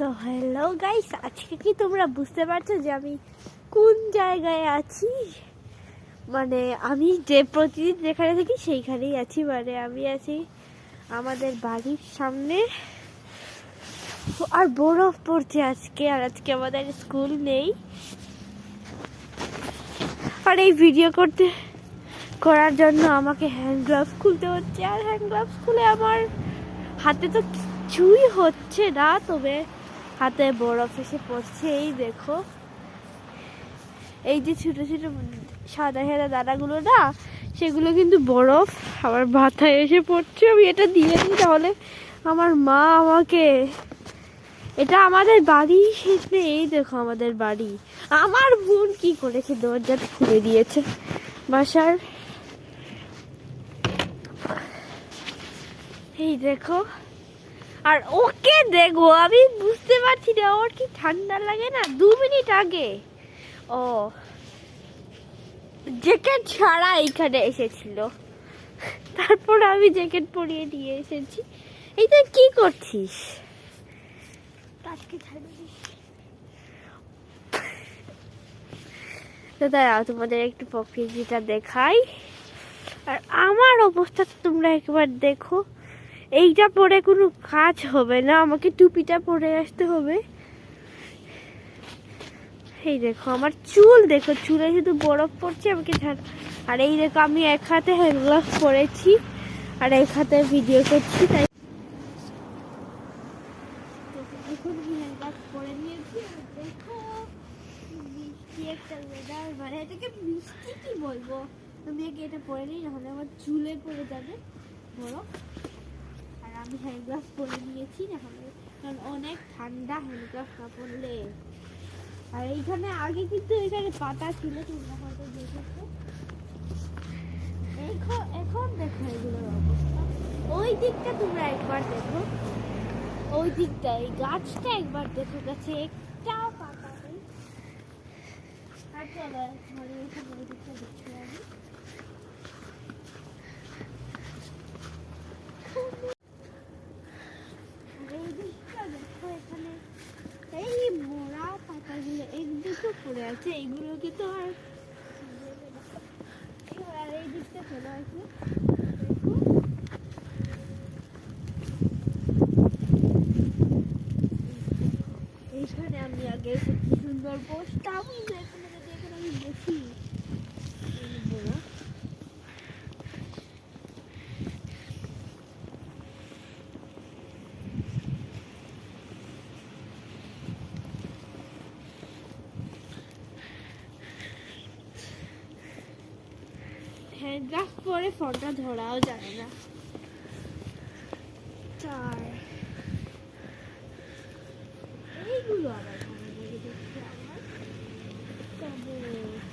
So hello guys আজকে কি তোমরা বুঝতে পারছ যে আমি কোন জায়গায় আছি? মানে আমি যে প্রতিদিন যেখানে থাকি, সেইখানেই আছি। মানে আমি আছি আমাদের বাড়ির সামনে। আর বরফ পড়ছে আজকে, আর আজকে আমাদের স্কুল নেই। আর এই ভিডিও করতে, করার জন্য আমাকে হ্যান্ড গ্লাভস খুলতে হচ্ছে। আর হ্যান্ড গ্লাভস খুলে আমার হাতে তো কিছুই হচ্ছে না, তবে হাতে বরফ এসে পড়ছে, এই দেখো। এই যে ছোট ছোট সাদা সাদা দানাগুলো না, সেগুলো কিন্তু বরফ। আমার মাথায় এসে পড়ছে, আমি এটা দিয়ে দিই তাহলে। আমার মা আমাকে, এটা আমাদের বাড়ি সেখানে এই দেখো আমাদের বাড়ি। আমার বোন কি করেছে? দরজাটা খুলে দিয়েছে বাসার। এই দেখো। আর ওকে দেখো, আমি বুঝতে পারছি না ওর কি ঠান্ডা লাগে না? দু মিনিট আগে। ও, জ্যাকেট ছাড়া এইখানে এসেছিল। তারপর আমি জ্যাকেট পরিয়ে নিয়ে এসেছি। এই তুই কি করছিস? তো তোমাদের একটু প্রকৃতিটা দেখাই। আর আমার অবস্থা তোমরা একবার দেখো। এইটা পরে কোনো কাজ হবে না, আমাকে টুপিটা পরে আসতে হবে। এই দেখো, আমার চুল দেখো, চুলে শুধু বরফ পড়ছে, আমাকে আর এই দেখো, আমি এক হাতে হ্যান্ড গ্লাভস পরেছি, আর এক হাতে ভিডিও করছি, তাই মানে কি বলব? আগে এটা পরে নিই নাহলে আমার চুলে পড়ে যাবে বরফ। আমি হ্যান্ড গ্লাভস পরে নিয়েছি নাহলে কারণ অনেক ঠান্ডা হ্যান্ড গ্লাভস না পরলে। আর এইখানে আগে কিন্তু এখানে পাতা ছিল, তোমরা হয়তো দেখেছ। এখন এখন দেখো এগুলোর অবস্থা। ওই দিকটা তোমরা একবার দেখো। ওই দিকটা, এই গাছটা একবার দেখো, গাছে একটাও পাতা নেই। আর চলো ঘরে ওই দিকটা দেখতে আমি আর এই দিকটা দেখো এখানে এই মোড়া পাতাগুলো এই দুটো এইগুলোকে তো আর এই দিকটা। এইখানে আমি আগে সুন্দর বসতাম এই যে এখানে যদি এখানে আমি বসি এই বড়। হ্যান্ড পরে ফোনটা ধরাও যায় না। চার। এইগুলো আবার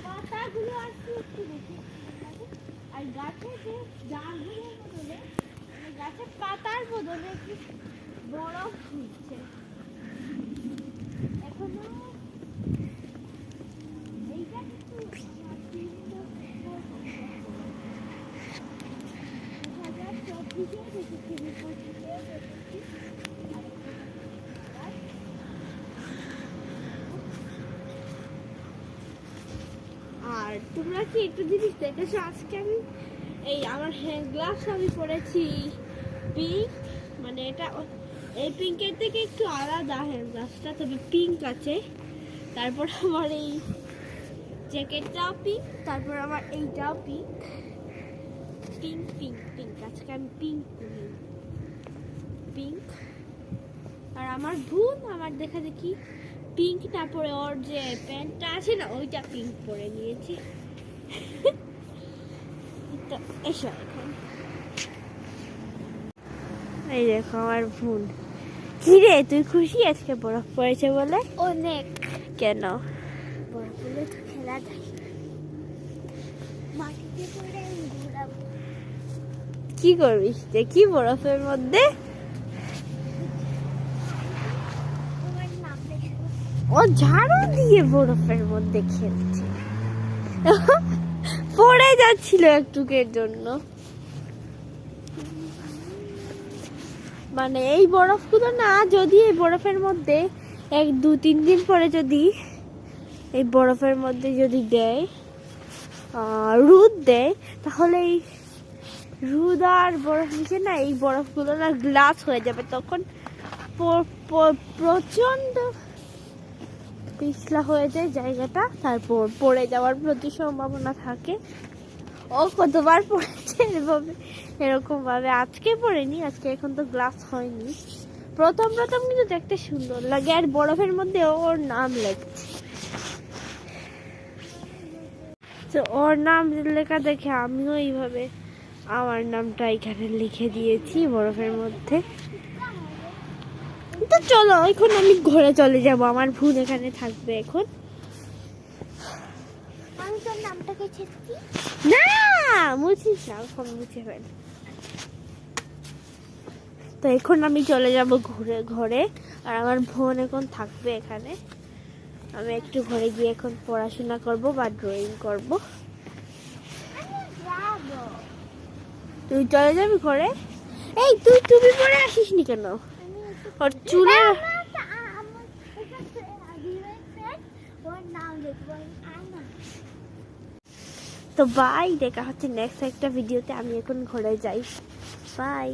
পাতাগুলো আর গাছে যে বদলে মানে গাছের পাতার বদলে বরফ হচ্ছে এখনও এইটা কিন্তু আমার তিনটা আর তোমরা কি একটু জিনিস দেখেছ? আজকে আমি এই আমার হ্যান্ড গ্লাভস আমি পরেছি পিঙ্ক মানে এটা এই পিঙ্কের থেকে একটু আলাদা হ্যান্ড গ্লাভসটা তবে পিঙ্ক আছে। তারপর আমার এই জ্যাকেটটাও পিঙ্ক তারপর আমার এইটাও পিঙ্ক পিঙ্ক পিঙ্ক পিঙ্ক আজকে আমি পিঙ্ক পরি পিঙ্ক আর আমার বোন আমার দেখা দেখি পিঙ্ক না পরে ওর যে প্যান্টটা আছে না ওইটা পিঙ্ক পরে নিয়েছে। তো এসো এখন। এই দেখো আমার বোন। কি রে তুই খুশি আজকে বরফ পড়েছে বলে? অনেক। কেন? বড় বলে তো খেলা যায় মাটিতে পড়ে কি করবি? দেখি বরফের মধ্যে? ও ঝাড়ু দিয়ে বরফের মধ্যে খেলছে। পড়ে যাচ্ছিল একটুকের জন্য। মানে এই বরফগুলো না, যদি এই বরফের মধ্যে এক দু তিন দিন পরে যদি এই বরফের মধ্যে যদি দেয় রোদ দেয়, তাহলে এই রোদ আর বরফ নিচে না, এই বরফগুলো না গ্লাস হয়ে যাবে তখন প- প- প্রচণ্ড পিছলা হয়ে যায় জায়গাটা, তারপর পড়ে যাওয়ার প্রতি সম্ভাবনা থাকে। ও কতবার পড়েছে এভাবে, এরকমভাবে। আজকে পড়েনি, আজকে এখন তো গ্লাস হয়নি। প্রথম প্রথম কিন্তু দেখতে সুন্দর লাগে, আর বরফের মধ্যে ওর নাম লেখছে। তো ওর নাম লেখা দেখে আমিও এইভাবে আমার নামটা এখানে লিখে দিয়েছি বরফের মধ্যে। তো চলো এখন আমি ঘরে চলে যাব। আমার বোন এখানে থাকবে এখন। না মুছিস না এখন মুছে ফেল। তো এখন আমি চলে যাব ঘুরে ঘরে। আর আমার বোন এখন থাকবে এখানে। আমি একটু ঘরে গিয়ে এখন পড়াশোনা করব বা ড্রয়িং করব আমি যাব তুই চলে যাবি ঘরে? এই তুই তুমি পরে আসিস নি কেন? আর ওর চুলে তো বাই দেখা হচ্ছে নেক্সট একটা ভিডিওতে আমি এখন ঘরে যাই। বাই